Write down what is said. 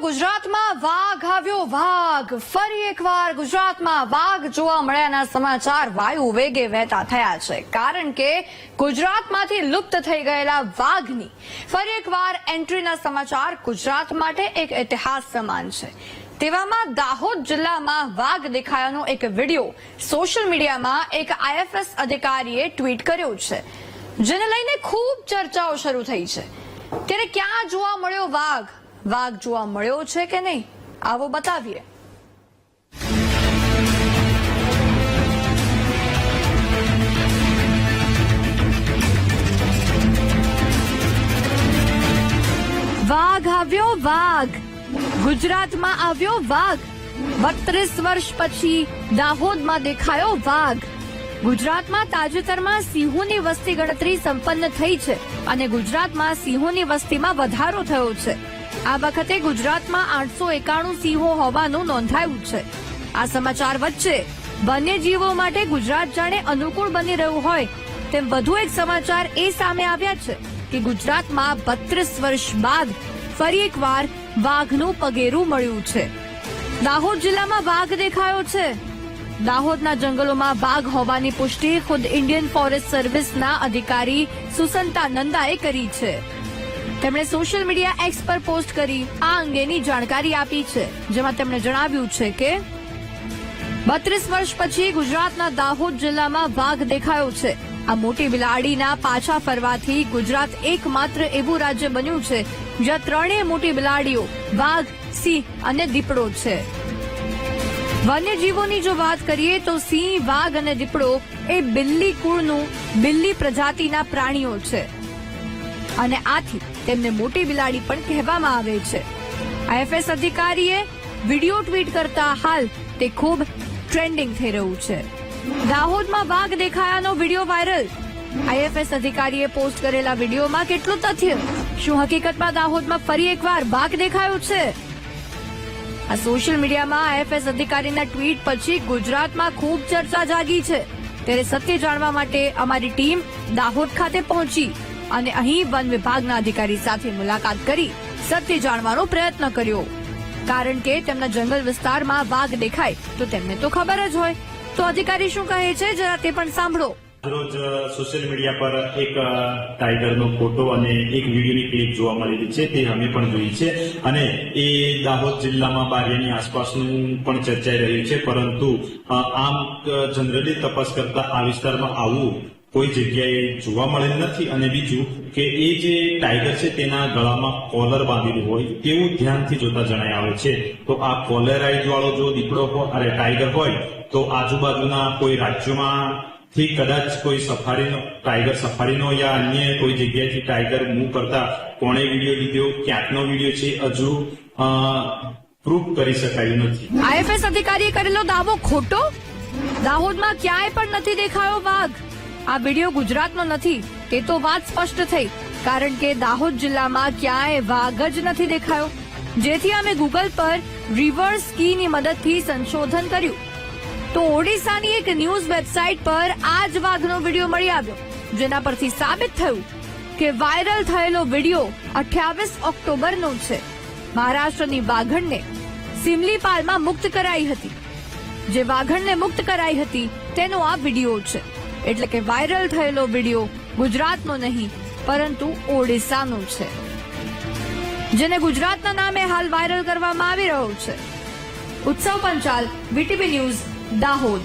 ગુજરાતમાં વાઘ આવ્યો, વાઘ. ફરી એકવાર ગુજરાતમાં વાઘ જોવા મળ્યાના સમાચાર વાયુ વેગે વહેતા થયા છે. કારણ કે ગુજરાતમાંથી લુપ્ત થઈ ગયેલા વાઘની. ફરી એકવાર એન્ટ્રીના સમાચાર ગુજરાત માટે એક ઇતિહાસ સમાન છે. તેવામાં દાહોદ જિલ્લામાં વાઘ દેખાયાનો એક વીડિયો સોશિયલ મીડિયામાં એક આઈએફએસ અધિકારીએ ટ્વીટ કર્યો છે. જેને લઈને ખૂબ ચર્ચાઓ શરૂ થઈ છે. ત્યારે ક્યાં જોવા મળ્યો વાઘ? વાઘ જોવા મળ્યો છે કે નહીં, આવો બતાવીએ. વાઘ આવ્યો વાઘ. ગુજરાતમાં આવ્યો વાઘ. બત્રીસ વર્ષ પછી દાહોદમાં દેખાયો વાઘ. ગુજરાતમાં તાજેતરમાં સિંહોની વસ્તી ગણતરી સંપન્ન થઈ છે અને ગુજરાતમાં સિંહોની વસ્તીમાં વધારો થયો છે. આ વખતે ગુજરાતમાં આઠસો એકાણું સિંહો હોવાનું નોંધાયું છે. આ સમાચાર વચ્ચે વન્યજીવો માટે ગુજરાત જાણે અનુકૂળ બની રહ્યું હોય તેમ વધુ એક સમાચાર એ સામે આવ્યા છે કે ગુજરાતમાં બત્રીસ વર્ષ બાદ ફરી એકવાર વાઘનું પગેરું મળ્યું છે. દાહોદ જિલ્લામાં વાઘ દેખાયો છે. દાહોદના જંગલોમાં વાઘ હોવાની પુષ્ટિ ખુદ ઇન્ડિયન ફોરેસ્ટ સર્વિસના અધિકારી સુસંતા નંદાએ કરી છે. તેમણે સોશિયલ મીડિયા એક્સ પર પોસ્ટ કરી આ અંગેની જાણકારી આપી છે. જેમાં તેમણે જણાવ્યું છે કે, બત્રીસ વર્ષ પછી ગુજરાતના દાહોદ જિલ્લામાં વાઘ દેખાયો છે. આ મોટી બિલાડીના પાછા ફરવાથી ગુજરાત એકમાત્ર એવું રાજ્ય બન્યું છે, જ્યાં ત્રણેય મોટી બિલાડીઓ, વાઘ, સિંહ અને દીપડો છે. વન્યજીવોની જો વાત કરીએ તો સિંહ, વાઘ અને દીપડો એ બિલ્લી કુળનું બિલ્લી પ્રજાતિના પ્રાણીઓ છે. અને આથી તેમને મોટી બિલાડી પણ કહેવામાં આવે છે. આઈએફએસ અધિકારીએ વીડિયો ટ્વીટ કરતા હાલ તે ખૂબ ટ્રેન્ડિંગ થઈ રહ્યું છે. દાહોદમાં વાઘ દેખાયાનો વીડિયો વાયરલ. આઈએફએસ અધિકારીએ પોસ્ટ કરેલા વિડીયોમાં કેટલું તથ્ય? શું હકીકતમાં દાહોદમાં ફરી એકવાર વાઘ દેખાયો છે? આ સોશિયલ મીડિયામાં આઈએફએસ અધિકારીના ટ્વીટ પછી ગુજરાતમાં ખૂબ ચર્ચા જાગી છે. ત્યારે સત્ય જાણવા માટે અમારી ટીમ દાહોદ ખાતે પહોંચી. અને અહીં વન વિભાગના અધિકારી સાથે મુલાકાત કરી સત્ય જાણવાનો પ્રયત્ન કર્યો. કારણ કે તેમના જંગલ વિસ્તારમાં વાઘ દેખાય તો તેમને તો ખબર જ હોય. તો અધિકારી શું કહે છે જરા તે પણ સાંભળો. રોજ સોશિયલ મીડિયા પર એક ટાઈગરનો ફોટો અને એક વિડીયોની ક્લિપ જોવા મળેલી છે, તે અમે પણ જોઈ છે. અને એ દાહોદ જિલ્લામાં બારિયાની આસપાસનું પણ ચર્ચાઈ રહ્યું છે, પરંતુ આમ જનરલી તપાસ કરતા આ વિસ્તારમાં આવું કોઈ જગ્યાએ જોવા મળેલ નથી અને બીજું કે એ જે ટાઈગર છે તેના ગળામાં કોલર બાંધેલું હોય તેવું ધ્યાનથી જોતા જણાય આવે છે. તો આ કોલરાઇઝ વાળો જો દીપડો હોય અરે ટાઈગર હોય, તો આજુબાજુના કોઈ રાજ્યોમાં થી કદાચ કોઈ સફારીનો ટાઈગર સફારીનો યા અન્ય કોઈ જગ્યાએથી ટાઈગર મૂવ કરતા કોણે વીડિયો લીધો, ક્યાંકનો વીડિયો છે, હજુ પ્રૂફ કરી શકાયું નથી. આઈએફએસ અધિકારીએ કરેલો દાવો ખોટો? દાહોદમાં ક્યાંય પણ નથી દેખાયો વાઘ. આ વીડિયો ગુજરાતનો નથી, તે તો વાત સ્પષ્ટ થઈ, કારણ કે દાહોદ જિલ્લામાં ક્યાંય વાઘ જ નથી દેખાયો, જેથી અમે ગૂગલ પર રિવર્સ કીની મદદથી સંશોધન કર્યું. તો ઓડિશાની એક ન્યૂઝ વેબસાઇટ પર આ જ વાઘનો વીડિયો મળી આવ્યો, જેના પરથી સાબિત થયું કે વાયરલ થયેલો વીડિયો અઠ્યાવીસ ઓક્ટોબરનો છે. મહારાષ્ટ્રની વાઘણને સિમલીપાલમાં મુક્ત કરાઈ હતી. જે વાઘણને મુક્ત કરાઈ હતી, તેનો આ વીડિયો છે. એટલે કે વાયરલ થયેલો વીડિયો ગુજરાતનો નહીં, પરંતુ ઓડિશાનો છે. જેને ગુજરાતના નામે હાલ વાયરલ કરવામાં આવી રહ્યો છે. ઉત્સવ પંચાલ, વીટીવી ન્યૂઝ, દાહોદ.